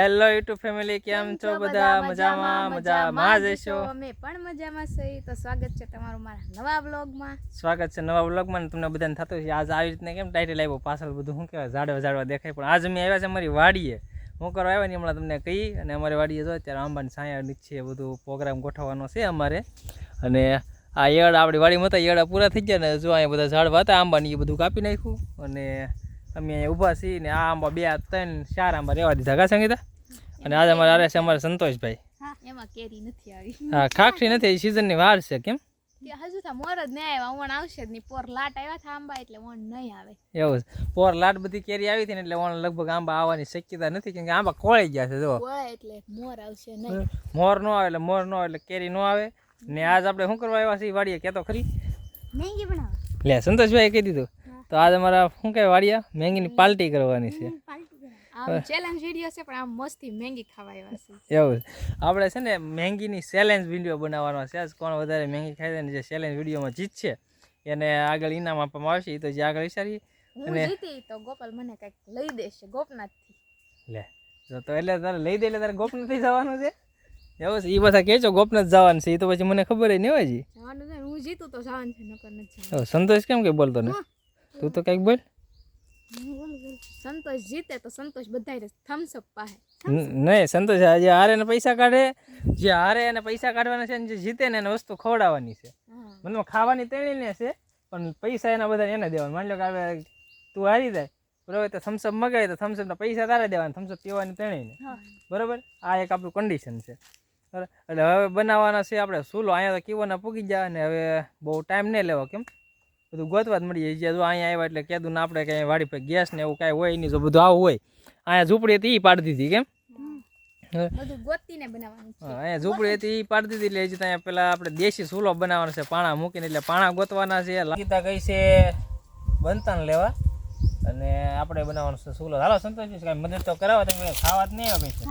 Hello YouTube family કેમ છો બધા? મજામાં મજામાં જ હશો અમે પણ મજામાં છીએ. તો સ્વાગત છે તમારું મારા નવા બ્લોગમાં સ્વાગત છે નવા બ્લોગમાં તમને બધાને થતું છે આજ આવી રીતના કેમ ટાઇટલ આવ્યો પાછળ બધું શું કહેવાય? ઝાડવા ઝાડવા દેખાય. પણ આજ અમે આવ્યા છે અમારી વાડીએ. હું કરવા આવ્યા ને હમણાં તમને કહી. અને અમારી વાડીએ જો અત્યારે આંબાની છાયા નીચે બધું પ્રોગ્રામ ગોઠવવાનો છે અમારે. અને આ ઈયળ આપણી વાડીમાં હતા ઈયળા પૂરા થઈ ગયા ને જો અહીંયા બધા ઝાડવા હતા આંબાની એ બધું કાપી નાખ્યું. અને અમે અહીંયા ઊભા છીએ ને આ આંબા બે ત્રણ ચાર આંબા રહેવા દીધા. કા સંગીતા? અને આજે અમારે આરે છે અમારે સંતોષભાઈ. એમાં કેરી નથી આવી. હા ખાખરી નથી સિઝનની વાર છે કેમ? હજુ તો મોર જ નહીં આવ્યા વણ આવશે જ નહીં. પોર લાટ આવ્યા હતા આંબા એટલે વણ નહીં આવે. એવું પોર લાટ બધી કેરી આવી હતી ને એટલે ઓણ લગભગ આંબા આવવાની શક્યતા નથી કેમ કે આંબા ખોળાઈ ગયા છે જો એટલે મોર આવશે નહીં. મોર નો આવે એટલે મોર નો આવે એટલે કેરી નો આવે. ને આજ આપણે શું કરવા આવ્યા છીએ? વાડીએ કહેતો ખરી. મેંગી બનાવ લે સંતોષભાઈ કહી દીધું. તો આજ અમારા શું કહેવાય વાડીયા મેંગીની પાલટી કરવાની છે. આમ ચેલેન્જ વીડિયો છે પણ આમ મસ્તી મેંગી ખાવા આવ્યા છે. એવું આપણે છે ને મેંગીની ચેલેન્જ વીડિયો બનાવવાનો છે. કોણ વધારે મેંગી ખાય છે ને જે ચેલેન્જ વિડીયોમાં જીતશે એને આગળ ઇનામ આપવામાં આવશે એ તો જે આગળ વિચારીએ. અને જીતી તો ગોપાલ મને કંઈક લઈ દેશે ગોપનાથથી. લે જો તો એટલે તારે લઈ દે એટલે તારે ગોપનાથ થઈ જવાનું છે. એવું છે એ બધા કહેજો ગોપનાથ જવાનું છે એ તો પછી મને ખબર નહીં હોય જી. જવાનું છે હું જીતું તો જવાનું છે નકર નથી સંતોષ કેમ કે બોલતો ને તું તો કંઈક બોલ. સંતોષ જીતે તો સંતોષ બધાય થમ્સ અપ પાસે નહીં સંતોષ જે હારે એને પૈસા કાઢે. જે હારે એને પૈસા કાઢવાના છે ને જે જીતે ને એને વસ્તુ ખવડાવવાની છે. મનમાં ખાવાની ખાવાની તેણીને છે પણ પૈસા એના બધા એને દેવાના. માની લો કે હવે તું હારી જાય બરાબર તો થમ્સઅપ મગાવી તો થમ્સઅપના પૈસા તારે દેવાના થમ્સઅપ પીવાની તેણીને. બરાબર? આ એક આપણું કન્ડિશન છે. બરાબર? એટલે હવે બનાવવાના છે આપણે. સૂલો અહીંયા તો કીવોના પૂગી જાય અને હવે બહુ ટાઈમ નહીં લેવો કેમ? બધું ગોતવા જ મળી જાય. જ્યાં અહીંયા આવ્યા એટલે કીધું ને આપણે કંઈ વાડી પર ગેસ ને એવું કાંઈ હોય નહીં. જો બધું આવું હોય અહીંયા ઝૂંપડી હતી એ પાડી દીધી કેમ? અહીંયા ઝૂંપડી હતી એ પાડી દીધી એટલે હજી તો અહીંયા પેલા આપણે દેશી સૂલો બનાવવાનો છે પાણા મૂકીને એટલે પાણા ગોતવાના છે. ગીતા કઈ છે બનતાને લેવા. અને આપણે બનાવવાનું છે સૂલો. હાલો સંતોષ કાંઈ મદદ તો કરાવો તમે ખાવા જ નહીં આવે છે.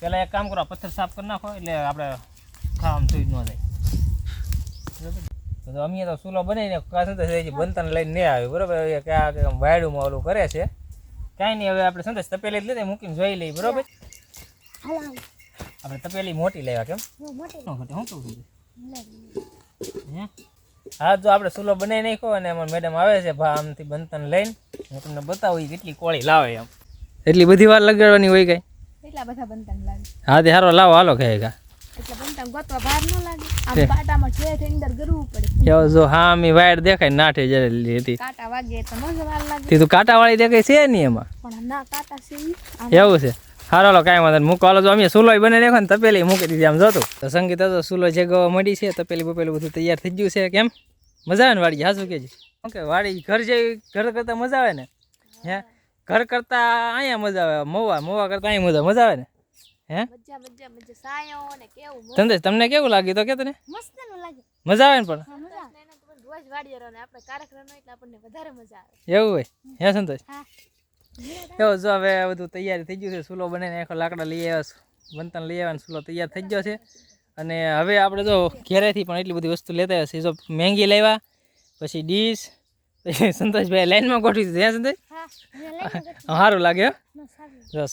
પેલા એક કામ કરો પથ્થર સાફ કરી નાખો એટલે આપણે ખાવામાં થઈ ન જાય. અમે તો સુલો બનાવીને કાં સંતોષ બનતાને લઈને નહીં આવે બરાબર? કે આ વાયડુંમાં ઓલું કરે છે. કાંઈ નહીં હવે આપણે સંતોષ તપેલી જ લીધે મૂકીને જોઈ લઈએ બરાબર? આપણે તપેલી મોટી લેવા કેમ? શું કહું હા? જો આપણે ચૂલો બનાવી નાખ્યો અને એમાં મેડમ આવે છે ભા આમથી બનતન લઈને. હું તમને બતાવું કેટલી કોળી લાવે એમ. એટલી બધી વાર લગાડવાની હોય કઈ? એટલા બધા બનતા લાવે. હા તે હારો લાવો હાલો કહે કા. જો હા વાયર દેખાય નાઠે જ્યારે લીધી હતી. કાંટા વાગે તો વાર લાગે. તે તું કાંટાવાળી દેખાય છે નહીં એમાં. પણ ના કાંટા છે એવું છે. હારો હાલો કાંઈ વાંધો નહીં. મૂકો હાલો જો અમે સુલોય બને નાખો ને તપેલી મૂકી દીધી આમ જોતું તો. સંગીત તો સુલો જગાવવા મળી છે તપેલી બપેલી બધું તૈયાર થઈ ગયું છે. કેમ? મજા આવે ને વાડી હાસું કે ઓકે વાડી ઘર જેવી ઘર કરતાં મજા આવે ને? હે? ઘર કરતાં અહીંયા મજા આવે મોવા. મોવા કરતાં અહીંયા મજા મજા આવે ને? હે? મજા મજા મજા. સાયો ને કેવું મસ્ત. તમને તમને કેવું લાગ્યું તો કે તને? મસ્તનું લાગે. મજા આવે ને પણ? મજા એને તો પણ રોજ વાડીએ રહો ને આપણે કાર્યક્રમ હોય એટલે આપણને વધારે મજા આવે. એવું હોય? હે સંતોષ? એવો જો હવે બધું તૈયાર થઈ ગયું છે. સૂલો બનાવીને આખો લાકડા લઈ આવ્યા બનતા લઈ આવ્યા ને સૂલો તૈયાર થઈ ગયો છે. અને હવે આપણે જો ઘેરેથી પણ એટલી બધી વસ્તુ લેતા આવ્યા છે જો મેંગી લેવા પછી ડીશ પછી સંતોષભાઈ લાઈનમાં ગોઠવી દીધી. હે સંતોષ? સારું લાગે? જો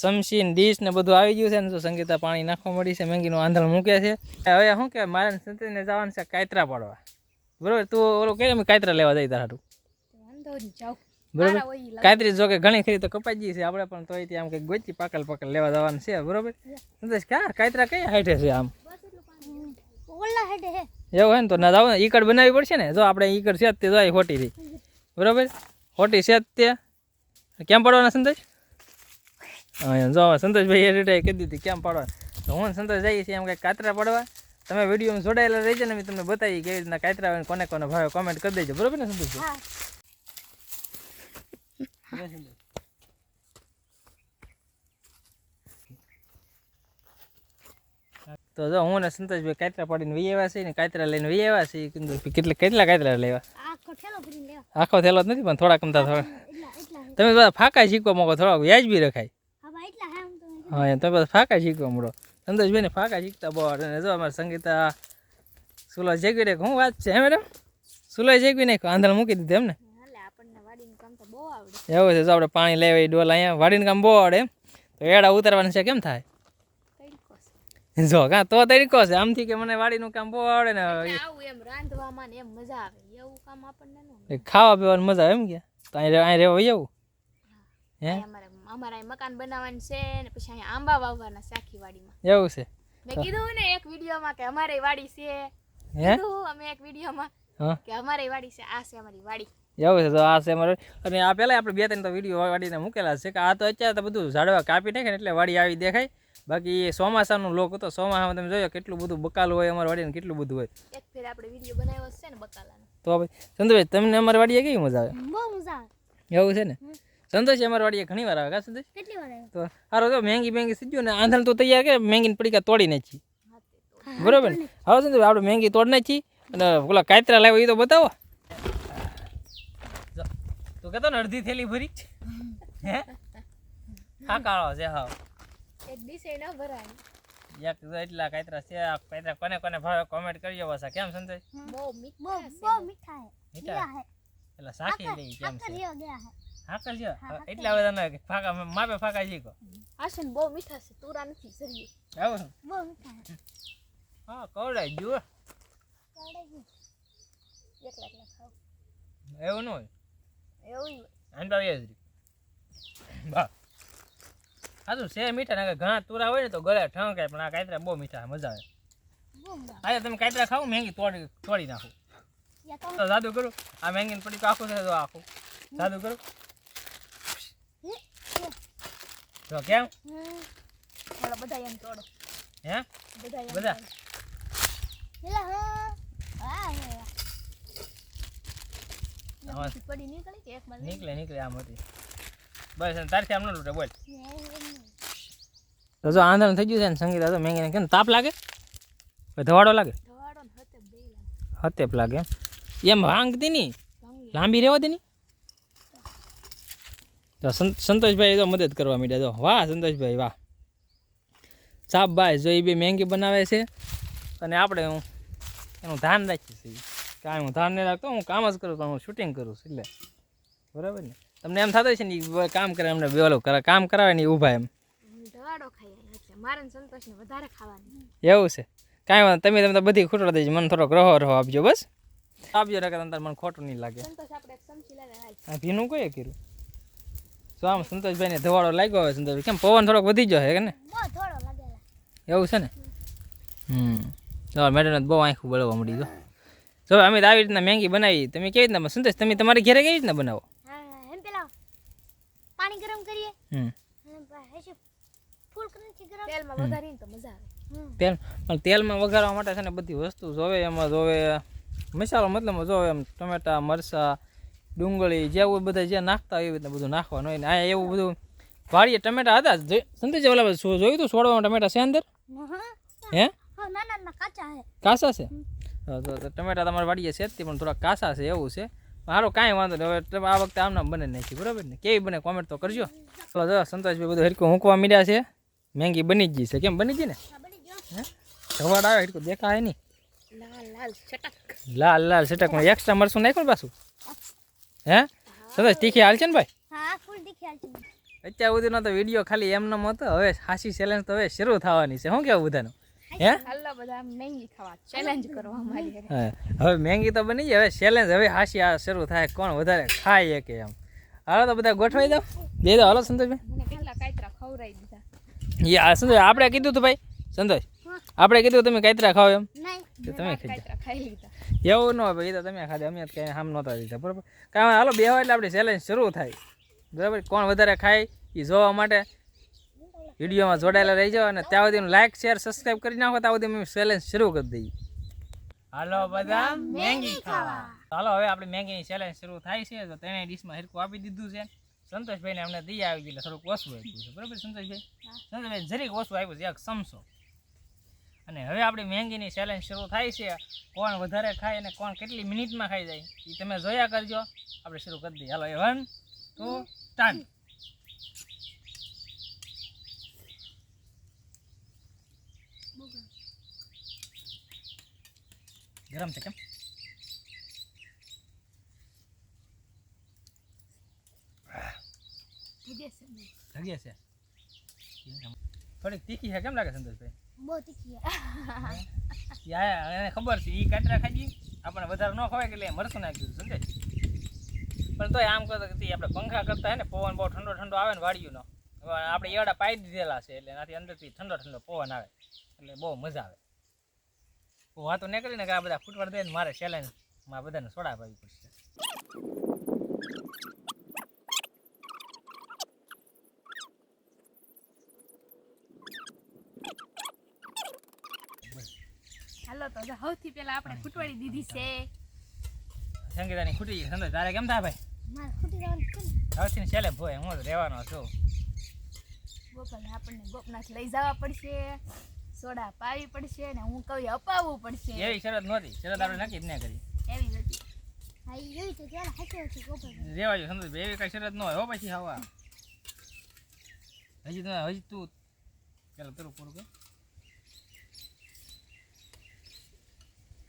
ને ડીશ ને બધું આવી ગયું છે ને સંગીતા પાણી નાખવા મળી છે, મેંગીનું આંધણ મૂકે છે. હવે શું કે મારે ને જવાનું છે કાયતરા પાડવા. બરોબર? તું ઓલો કે અમે કાયતરા લેવા જઈ તારું બરોબર? કાયતરી જો ઘણી ખરી તો કપાઈ ગઈ છે આપણે, પણ તોય ત્યાં આમ કંઈક ગોચી પાકલ પાકલ લેવા જવાનું છે, બરોબર? સંદેશ ક્યાં? કાયતરા કઈ હાઈઠે છે આમ? એવું હોય ને તો ના જાવ ને, ઈકડ બનાવવી પડશે ને. જો આપણે ઈકડ છે તે જાય ખોટી થી બરોબર? ખોટી છે તે. કેમ પાડવાના સંતોષ? હા જો સંતોષભાઈ એ રીતે કહી દીધી કેમ પાડવા તો હું સંતોષ જઈએ છીએ એમ કંઈક કાતરા પાડવા. તમે વિડીયોમાં જોડાયેલા રહેજો ને મેં તમને બતાવી કેવી રીતના કાતરા હોય કોને કોને ભાવે કોમેન્ટ કરી દેજો. બરોબર ને સંતોષભાઈ? તો જો હું ને સંતોષભાઈ કાતરા પાડીને વહી આવ્યા છે ને કાતરા લઈને વહી આવ્યા છે કેટલા કેટલા કાતરા લેવા? આખો થેલો જ નથી પણ થોડાક કમતા થોડા તમે બધા ફાકા શીખવા માંગો થોડાક વ્યાજબી રખાય. હા તમે બધા ફાકા શીખવા મળો સંતોષભાઈ ને ફાકા શીખતા બહુ અને જો અમારે સંગીતા સુલો જેગવી રે હું વાત છે હે મેડમ? સુલો જેગવી ને આંધળ મૂકી દીધી એમ ને હાલે આપણને વાડીનું કામ તો એવું છે જો આપણે પાણી લેવા ડોલ અહીંયા. વાડીને કામ બહુ આવડે તો એડા ઉતારવાનું છે કેમ થાય? જો કાં તો તરીકો છે. આમથી કે મને વાડીનું કામ બહુ આવડે ને. એમ રાંધવામાં ને એમ મજા આવે. એવું કામ આપણને ખાવા પીવાની મજા આવે એમ કે. તો અહીં અહીં રહેવા જવું? હે? અમારા અમારે મકાન બનાવવાનું છે ને પછી અહીંયા આંબા વાવવાના આખી વાડીમાં. એવું છે? મેં કીધું ને એક વિડીયોમાં કે અમારી વાડી છે. હે? અમે એક વિડીયોમાં કે અમારી વાડી છે આ છે અમારી વાડી. એવું છે તો આ છે અમારે અને આ પહેલાં આપણે બે ત્રણ તો વીડિયો વાડીને મૂકેલા છે કે આ તો અત્યારે તો બધું ઝાડવા કાપી નાખે ને એટલે વાડી આવી દેખાય. બાકી એ ચોમાસાનું લોક હતો ચોમાસામાં તમે જોયો કેટલું બધું બકાલું હોય અમારી વાડીને કેટલું બધું હોય. એક ફેર આપણે વીડિયો બનાવ્યો છે ને બકાલાનો. તો ભાઈ ચંદ્રભાઈ તમને અમારી વાડીએ કેવી મજા આવે? બહુ મજા આવે. એવું છે ને? સંતોષ અમારી વાડીએ ઘણી વાર આવે કા સંતોષ? કેટલી વાર આવે? તો સારો તો મેંગી મેંગી સીધું ને આંધણ તો તૈયાર કે મેંગીને પડીકા તોડી નાખી. બરોબર? ને હવે સંતોષ આપણે મેંગી તોડી નાખી અને પેલા કાતરા લાવ્યો એ તો બતાવો. જો, તું કહેતો ને અડધી થેલી ભરી? હે? હા કાળો છે હા. એક દિશે ન ભરાય. એક તો એટલા કાતરા છે આ કાતરા કોને કોને ભાવે કોમેન્ટ કરજો પાછા. કેમ સંતોષ? બહુ મીઠા છે. બહુ મીઠા હે મીઠા? એટલે સાખી લઈ કેમ છે? રિયો ગયા હે હા કરજો એટલા બધા ના ફાકા માપે ફાકા શીખો આ છે બહુ મીઠા છે તુરા નથી સરી આવો બહુ મીઠા હે હા. કવડાય જુઓ એકલા એકલા ખાવ. એવું ન હોય. એવું તો એ જ બા. સાચું છે મીઠા ના ઘણા તુરા હોય ને તો ગળે ઠંકાય પણ આ કાતરા બહુ મીઠા મજા આવે. આજે તમે કાતરા ખાવ મેંગી તોડી તોડી નાખો. જાદુ કરું? આ મેંગીન પડી તો આખું થાય તો આખું. જાદુ કરું? તો કેમ? ચાલો બધા એમ તોડો. હે? બધા એમ બધા? પેલા હા. આ હે પડી નીકળી કે? નીકળે હતી બસ તારથી આમ ન લૂટે બોલ. તો જો આંદોલન થઈ ગયું છે ને સંગીતા તો મેંગીને કેમ તાપ લાગે? ધવાડો લાગે? હતે લાગે. હતેપ લાગે એમ. એમ ભાંગતી નહીં. લાંબી રહેવા દેની તો સંતોષભાઈ તો મદદ કરવા માંડ્યા જો વાહ સંતોષભાઈ વાહ. સાપભાઈ જો એ બે મેંગી બનાવે છે અને આપણે હું એનું ધ્યાન રાખીએ છીએ. કાંઈ હું ધ્યાન નહીં રાખતો હું કામ જ કરું પણ હું શૂટિંગ કરું છું એટલે. બરાબર ને? તમને એમ થતું છે ને કામ કરે એમને બે કરે કામ કરાવે ને ઊભા એમ. એવું છે. કાંઈ વાંધો તમે તમે તો બધી ખોટો દેજો મને થોડોક રહો રહો આપજો બસ. આપજો નકર અંતર મને ખોટું નહીં લાગે. ભીનું કોઈ કર્યું? તો આમ સંતોષભાઈને ધવાડો લાગ્યો હવે સંતોષભાઈ. કેમ પવન થોડોક વધી ગયો છે કે ને? બહુ થોડો લાગેલા એવું છે ને? હમ. તમારા મેડમને બહુ આંખું બળવા મળી ગયો. જો અમે તો આવી રીતના મેંગી બનાવી. તમે કેવી રીતના સંતોષ તમે તમારી ઘરે કેવી રીતના બનાવો? હા એમ પેલા પાણી ગરમ કરીએ. હમ. તેલ પણ તેલમાં વઘારવા માટે છે ને બધી વસ્તુ જોવે એમાં જોવે મસાલો મતલબ જોવે એમ ટમેટા મરચાં ડુંગળી જેવું બધા જે નાખતા હોય એવી રીતના બધું નાખવાનું હોય ને. આ એવું બધું વાડીએ ટમેટા હતા જ. ઓલા જોયું તું છોડવામાં ટમેટા છે અંદર? હે. કાસા છે. ટમેટા તમારે વાડીએ છે તે પણ થોડા કાસા છે એવું છે. સારું કાંઈ વાંધો નહીં. હવે આ વખતે આમના બને નાખી બરાબર ને? કેવી બને કોમેન્ટ તો કરજો. ચલો જો સંતોષભાઈ બધું હરકું મૂકવા મીડ્યા છે. મેંગી બની જ ગઈ છે. કેમ બની ગઈ ને? હા બની ગયો. હે? ધવાડ આવે હરકું દેખાય નહીં. લાલ લાલ ચટક. લાલ લાલ સટકમાં એક્સ્ટ્રા મરસું નાખ્યું પાછું? હે? સંતોષ તીખી હાલ છે ને ભાઈ? અત્યાર સુધીનો તો વીડિયો ખાલી એમનો હતો. હવે હાસી ચેલેન્જ તો હવે શરૂ થવાની છે. શું કેવું બધાનું? હે? હવે મેંગી તો બની જાય હવે ચેલેન્જ હવે હાસી આ શરૂ થાય. કોણ વધારે ખાય કે એમ. હાલો તો બધા ગોઠવાઈ દો. દે દો. હાલો સંતોષભાઈ. યા સંતોષ આપણે કીધું હતું ભાઈ. સંતોષ આપણે કીધું તમે કાતરા ખાવ એમ. તમે ખાઈ લીધા. એવું ન હોય એ તો તમે ખાધે અમે કંઈ આમ નહોતા દીધા બરાબર? કારણ હાલો બે હોય એટલે આપણી ચેલેન્જ શરૂ થાય. બરાબર? કોણ વધારે ખાય એ જોવા માટે વિડીયોમાં જોડાયેલા રહી જાઓ અને ત્યાં સુધી લાઈક શેર સબસ્ક્રાઈબ કરી નાખો ત્યાં સુધી અમે ચેલેન્જ શરૂ કરી દઈએ. હાલો બધા મેંગી ખાવા. હાલો હવે આપણે મેંગીની ચેલેન્જ શરૂ થાય છે તો તેને ડીશમાં હરકું આપી દીધું છે. સંતોષભાઈને અમને દઈ આવી ગયું એટલે થોડુંક ઓછું આપ્યું છે. બરાબર સંતોષભાઈ? સંતોષભાઈ જરીક ઓછું આપ્યું છે એક સમસો. અને હવે આપણી મેંગીની ચેલેન્જ શરૂ થાય છે. કોણ વધારે ખાય અને કોણ કેટલી મિનિટમાં ખાઈ જાય એ તમે જોયા કરજો. આપણે શરૂ કરી દઈએ. હાલો એ વન ટુ સ્ટાર્ટ ગરમ છે કેમ? છે. છે. થોડીક તીખી છે કેમ લાગે સંતોષભાઈ? બહુ તીખી છે. એને ખબર છે એ કાતરા ખાઈ આપણે વધારે ન ખવાય કે એટલે મરસું નાખ્યું સમજે પણ તોય આમ કરતો કે આપણે પંખા કરતા હે ને પવન બહુ ઠંડો ઠંડો આવે ને વાડિયુંનો હવે આપણે એવડા પાઈ દીધેલા છે એટલે એનાથી અંદરથી ઠંડો ઠંડો પવન આવે એટલે બહુ મજા આવે. વાતો નીકળીને કે આ બધા ફૂટવાડ દે ને મારે ચેલેન્જમાં બધાને સોડા પાવી પડશે હાલો તો સૌથી પહેલા આપણે ફૂટવાડી દીધી છે. સંગીતાની ખૂટી ગઈ સંતોષ. તારે કેમ થાય ભાઈ? મારે ખૂટી જવાનું છે છેલ્લે ભોય હું તો રહેવાનો છું. ગોપાલ આપણને ગોપનાથ લઈ જવા પડશે સોડા પાવી પડશે ને હું કવિ અપાવવું પડશે. એવી શરત નહોતી. શરત આપણે નક્કી જ ન કરી. એવી હતી. હા એ જોયું તો ત્યારે હાચે હતી ગોપાલ. રેવા જો સંતોષભાઈ એવી કઈ શરત ન હોય. હો પછી હવા. હજી તો હજી તું ચાલો પેલું પૂરું કર.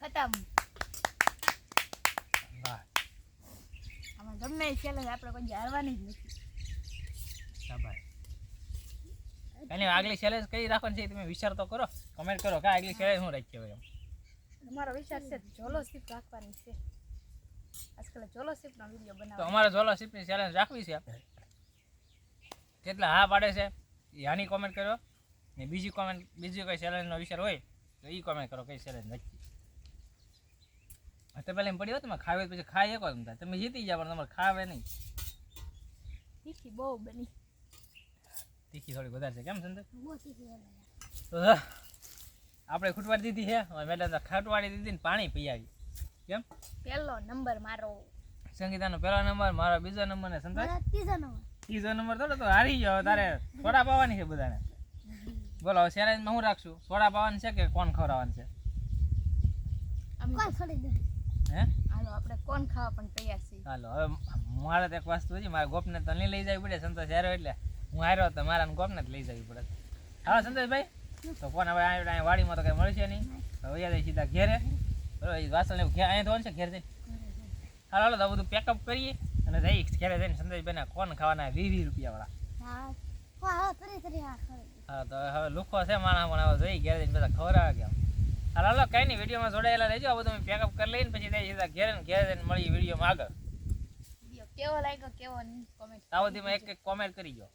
ખતમ. આમાં ગમે ચેલેન્જ આપણે કોઈ હારવાની જ નથી. શાબાશ આગલી ચેલેન્જ કઈ રાખવાની છે તમે વિચાર તો કરો. કમેન્ટ કરો કે આગલી ચેલેન્જ હું રાખી હોય અમારો વિચાર છે જોલો સીપ રાખવાની છે. આજકાલ જોલો સીપનો વીડિયો તો અમારે શિપની ચેલેન્જ રાખવી છે કેટલા હા પાડે છે? એ હાની કોમેન્ટ કરો. ને બીજી કોમેન્ટ બીજી કોઈ ચેલેન્જનો વિચાર હોય તો એ કોમેન્ટ કરો કઈ ચેલેન્જ નથી તો પેલા એમ પડી હોત ખાવે પછી ખાઈ શકો તમે તમે જીતી જાવ પણ તમારે ખાવે નહીં. તીખી બહુ બની. તીખી થોડી વધારે છે. કેમ સંદર તો આપણે ખૂટવાડી દીધી છે. મેડમ ખાટવાડી દીધી ને પાણી પી આવી. કેમ? પહેલો નંબર મારો. સંગીતાનો પહેલો નંબર મારો બીજો નંબર ને સંતોષ? ત્રીજો નંબર. ત્રીજો નંબર થોડો તો હારી ગયો. તારે સોડા પાવાની છે બધાને. બોલો હવે ચેલેન્જમાં હું રાખશું? સોડા પાવાની છે કે કોણ ખવડાવવાનું છે? કોણ છોડી દે? હે? હાલો આપણે કોણ ખાવા પણ તૈયાર છીએ? હાલો હવે મારે તો એક વસ્તુ છે મારા ગોપને તો નહીં લઈ જવી પડે સંતોષ હારો એટલે હું હાર્યો તો મારા ગોપને જ લઈ જવી પડે. હા સંતોષભાઈ તો કોણ હવે અહીંયા વાડીમાં તો કંઈ મળશે નહીં. હવે યાદ સીધા ઘેરે. બરોબર વાસણ ઘેર અહીંયા ધોવાનું છે ઘેર જઈને? હાલો હાલો તો આ બધું પેકઅપ કરીએ અને જઈ ઘેરે જઈને સંતોષભાઈને કોણ ખાવાના વીસ વીસ રૂપિયાવાળા. હા તો હવે લુખો છે માણસ પણ હવે જોઈ ઘેર જઈને બધા ખવડાવે ગયા. હાલ હાલો કઈ નહીં વિડીયોમાં જોડાયેલા રહેજો. આ બધું પેકઅપ કરી લઈને પછી ત્યાં સીધા ઘેર ને ઘેર જઈને મળીએ વિડીયોમાં આગળ. કેવો લાગ્યો કેવો કોમેન્ટ આ બધીમાં એક એક કોમેન્ટ કરી ગયો.